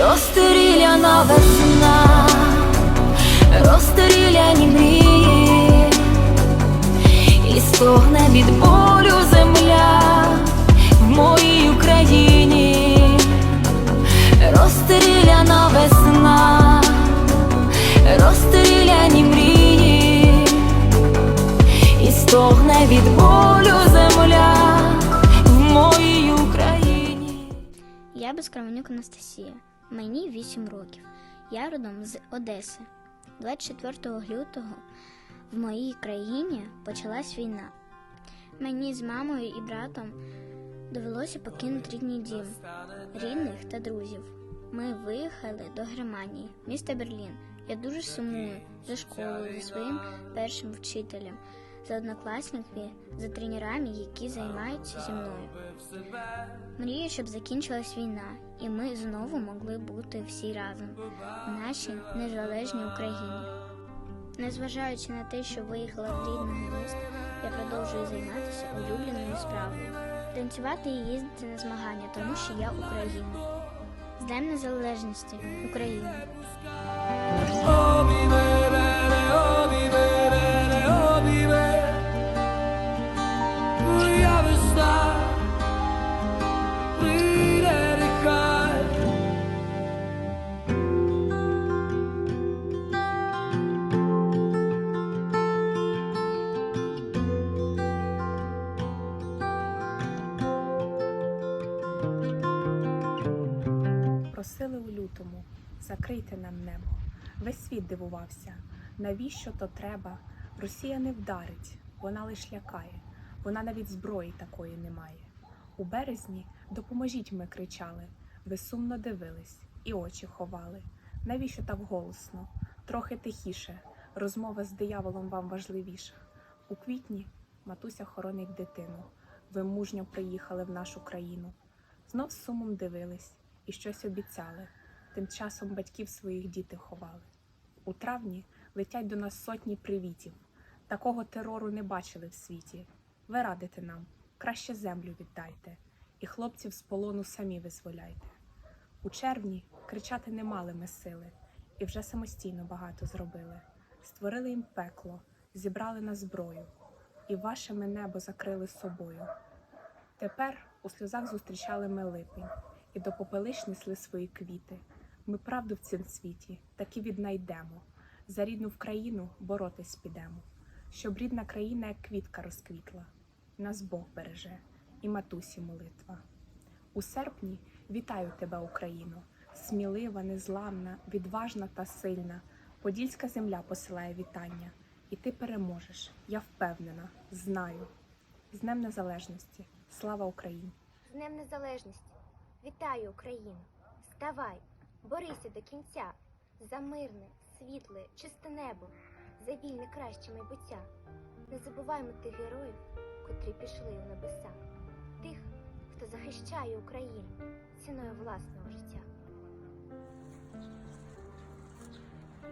Розстріляна весна, розстріляні мрії, і стогне від болю земля в моїй Україні, розстріляна весна, розстріляні мрії, і стогне від болю земля в моїй Україні. Я Безкровенюк Анастасія. Мені 8 років. Я родом з Одеси. 24 лютого в моїй країні почалась війна. Мені з мамою і братом довелося покинути рідний дім, рідних та друзів. Ми виїхали до Германії, міста Берлін. Я дуже сумую за школою, за своїм першим вчителем, за однокласниками, за тренерами, які займаються зі мною. Мрію, щоб закінчилась війна, і ми знову могли бути всі разом в нашій незалежній Україні. Незважаючи на те, що виїхала з рідного міста, я продовжую займатися улюбленою справою. Танцювати і їздити на змагання, тому що я Україна. З Днем Незалежності Україна! Просили у лютому, закрийте нам небо. Весь світ дивувався, навіщо то треба? Росія не вдарить, вона лиш лякає, вона навіть зброї такої не має. У березні допоможіть ми кричали, ви сумно дивились і очі ховали. Навіщо так голосно? Трохи тихіше, розмова з дияволом вам важливіша. У квітні матуся хоронить дитину. Ви мужньо приїхали в нашу країну. Знов з сумом дивились і щось обіцяли. Тим часом батьків своїх діти ховали. У травні летять до нас сотні привітів. Такого терору не бачили в світі. Ви радите нам, краще землю віддайте, і хлопців з полону самі визволяйте. У червні кричати не мали ми сили, і вже самостійно багато зробили. Створили їм пекло, зібрали на зброю, і ваше ми небо закрили собою. Тепер у сльозах зустрічали ми липень, і до попелищ несли свої квіти. Ми правду в цім світі таки віднайдемо. За рідну в країну боротись підемо, щоб рідна країна, як квітка розквітла. Нас Бог береже, і матусі молитва. У серпні вітаю тебе, Україно, смілива, незламна, відважна та сильна. Подільська земля посилає вітання, і ти переможеш. Я впевнена, знаю. З Днем Незалежності. Слава Україні! З Днем Незалежності! Вітаю Україну! Вставай, борися до кінця за мирне, світле, чисте небо, за вільне краще майбуття. Не забуваймо тих героїв, котрі пішли в небеса, тих, хто захищає Україну ціною власного життя.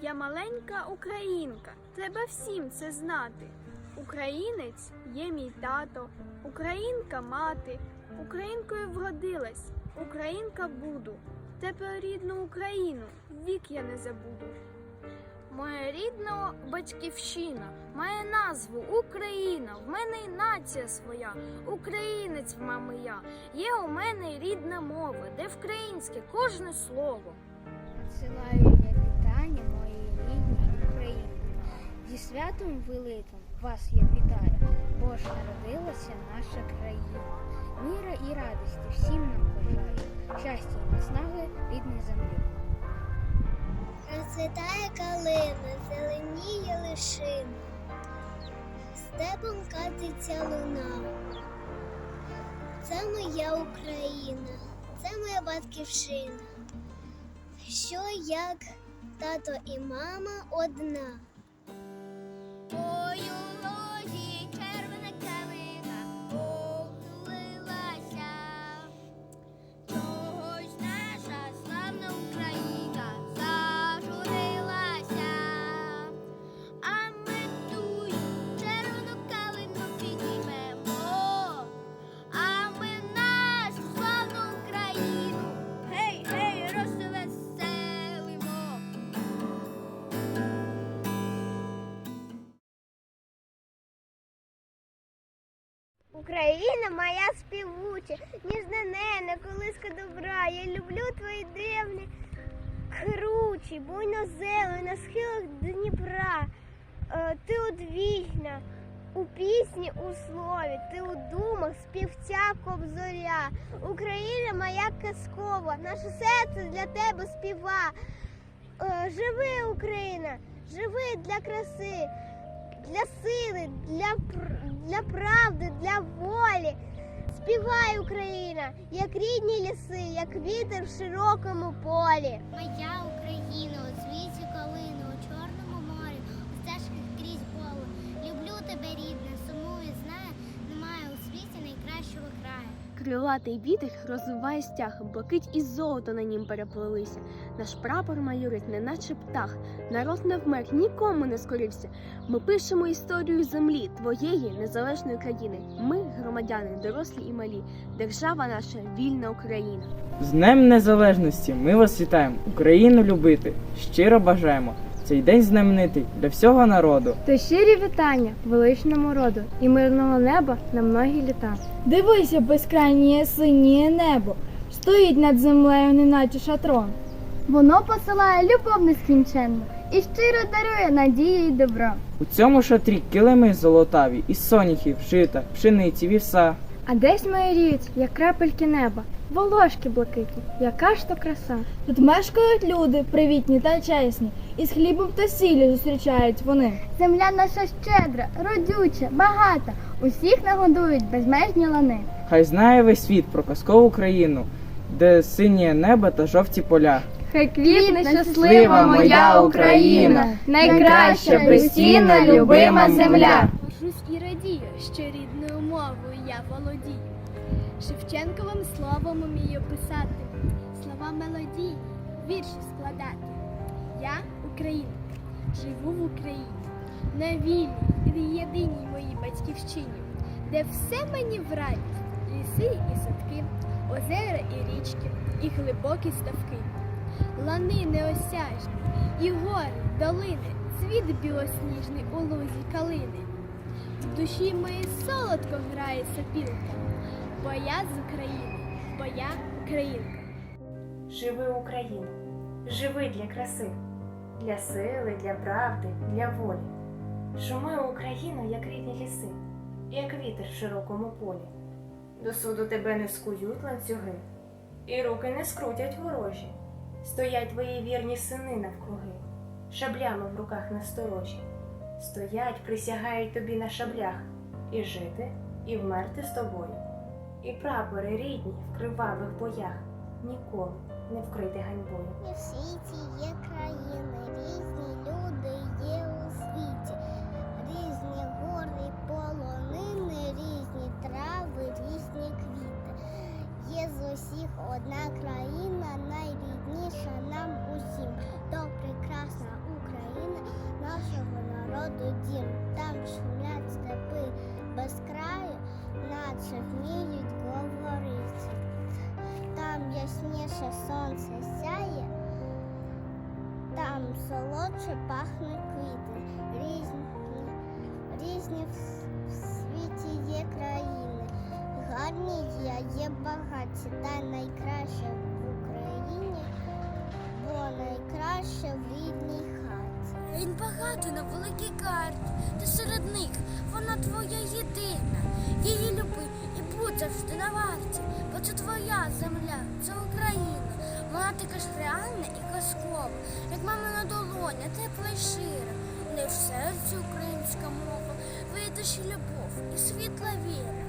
Я маленька українка, треба всім це знати. Українець є мій тато, українка мати, українкою вродилась, українка буду. Тепер рідну Україну вік я не забуду. Моя рідна батьківщина має назву Україна. В мене й нація своя, українець мами я. Є у мене рідна мова, де вкраїнське кожне слово. Надсилаю я вітання моїй рідній Україні. Зі святом великим вас я вітаю, бо ж народилася наша країна. Міра і радості всім нам бажаю, щастя і наснаги рідної землі. Розцвітає калина, зеленіє лишина, степом катиться луна. Це моя Україна, це моя батьківщина. що як тато і мама одна. Ой, Україна моя співуча, ніжна нене, колиска добра. Я люблю твої древні кручі, буйно зелені на схилах Дніпра. Е, Ти одвічна у пісні, у слові, ти у думах співця кобзоря. Україна моя казкова, наше серце для тебе співа. Е, Живи, Україна, живи для краси для сили, для, для правди, для волі. Співай, Україна, як рідні ліси, як вітер в широкому полі. Моя Україна, у світі калини, у чорному морі, у стежках крізь поле. Люблю тебе, рідне, сумую, знаю, немає у світі найкращого краю. Крилатий вітер розвиває стяг, блакить і золото на нім переплелися. Наш прапор майорить, неначе птах. Народ не вмер, нікому не скорився. Ми пишемо історію землі, твоєї незалежної країни. Ми, громадяни, дорослі і малі. Держава наша вільна Україна. З Днем Незалежності ми вас вітаємо. Україну любити. Щиро бажаємо. Цей день знаменитий для всього народу. То щирі вітання величному роду і мирного неба на многі літа. Дивися, безкрайнє синє небо, стоїть над землею, неначе шатрон. Воно посилає любов нескінченну і щиро дарує надії й добро. У цьому шатрі килими золотаві, із соняхів, жита, пшениці, вівса. А десь майоріють, як крапельки неба, волошки блакитні, яка ж то краса. Тут мешкають люди, привітні та чесні, і з хлібом та сіллю зустрічають вони. Земля наша щедра, родюча, багата, усіх нагодують безмежні лани. Хай знає весь світ про казкову країну, де синє небо та жовті поля. Хай квітне щаслива моя Україна, найкраща, безцінна, любима земля. Горжусь і радію, що рідною мовою я володію. Шевченковим словом умію писати, слова мелодійні, вірші складати. Я українка, живу в Україні, на вільній і єдиній моїй батьківщині, де все мені в радість, ліси і садки, озера і річки, і глибокі ставки, лани неосяжні, і гори, долини, цвіт білосніжний у лузі калини. В душі моїй солодко грає сопілка, бо я з України, бо я українка. Живи Україна, живи для краси, для сили, для правди, для волі. Шуми Україну, як рідні ліси, як вітер в широкому полі. До суду тебе не скують ланцюги, і руки не скрутять ворожі. Стоять твої вірні сини навкруги, шаблями в руках насторожі. Стоять, присягають тобі на шаблях, і жити, і вмерти з тобою. І прапори рідні в кривавих боях ніколи не вкрити ганьбою. Наче вміють говорити. Там ясніше сонце сяє, там солодше пахне квіти. Різні, різні в світі є країни. Гарні є, є багаті, та найкраще Він багато на великій карті, ти серед них, вона твоя єдина. Її люби і будь завжди на варті, бо це твоя земля, це Україна. Вона така ж реальна і казкова, як мамина долоня, тепла й шира. Не в серці українська мова, вийдеш і любов, і світла віра.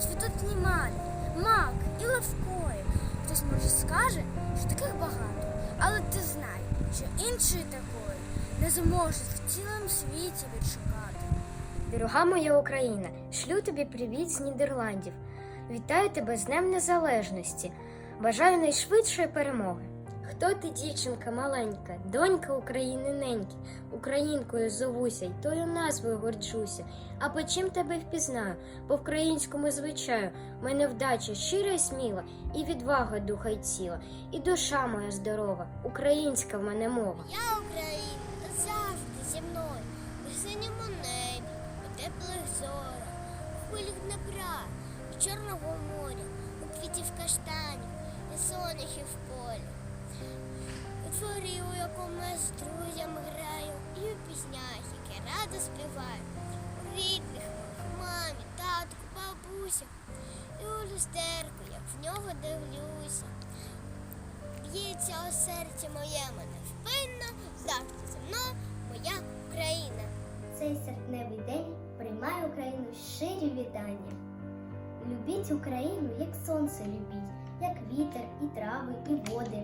Цвітуть малі, мак і левкої. Хтось може скаже, що таких багато, Але ти знай, що іншої такої не зможеш в цілому світі відшукати. Дорога моя Україна, шлю тобі привіт з Нідерландів. Вітаю тебе з Днем Незалежності. Бажаю найшвидшої перемоги. Хто ти, дівчинка маленька, донька України неньки, українкою зовуся, й тою назвою горджуся. А по чим тебе впізнаю? По українському звичаю, мене вдача щира й сміла, і відвага духа й тіла, і душа моя здорова, українська в мене мова. Я Україна Чорного моря, у квітів каштанів і соняхів полі. У дворі, у якому я з друзями граю, і у піснях, які радо співаю. У рідних мамі, татку, бабуся, і у люстерку, як в нього дивлюся. Б'ється у серці моєму невпинно, завжди зі мною моя Україна. Цей серпневий день приймає Україну щирі вітання. Любіть Україну, як сонце любіть, як вітер, і трави, і води.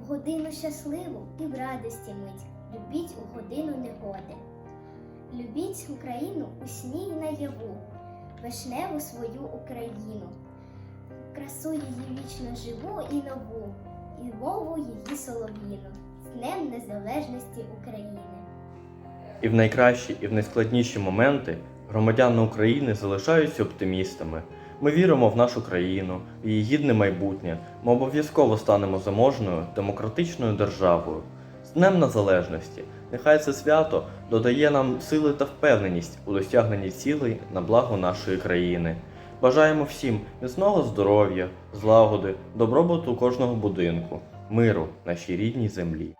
В годину щасливу і в радості мить. Любіть у годину негоди. Любіть Україну у сні й наяву, вишневу свою Україну, красу її вічно живу і нову, і мову її солов'їну, з Днем Незалежності України. І в найкращі, і в найскладніші моменти громадяни України залишаються оптимістами. Ми віримо в нашу країну, в її гідне майбутнє. Ми обов'язково станемо заможною демократичною державою. З Днем Незалежності! Нехай це свято додає нам сили та впевненість у досягненні цілей на благо нашої країни. Бажаємо всім міцного здоров'я, злагоди, добробуту кожного будинку, миру нашій рідній землі.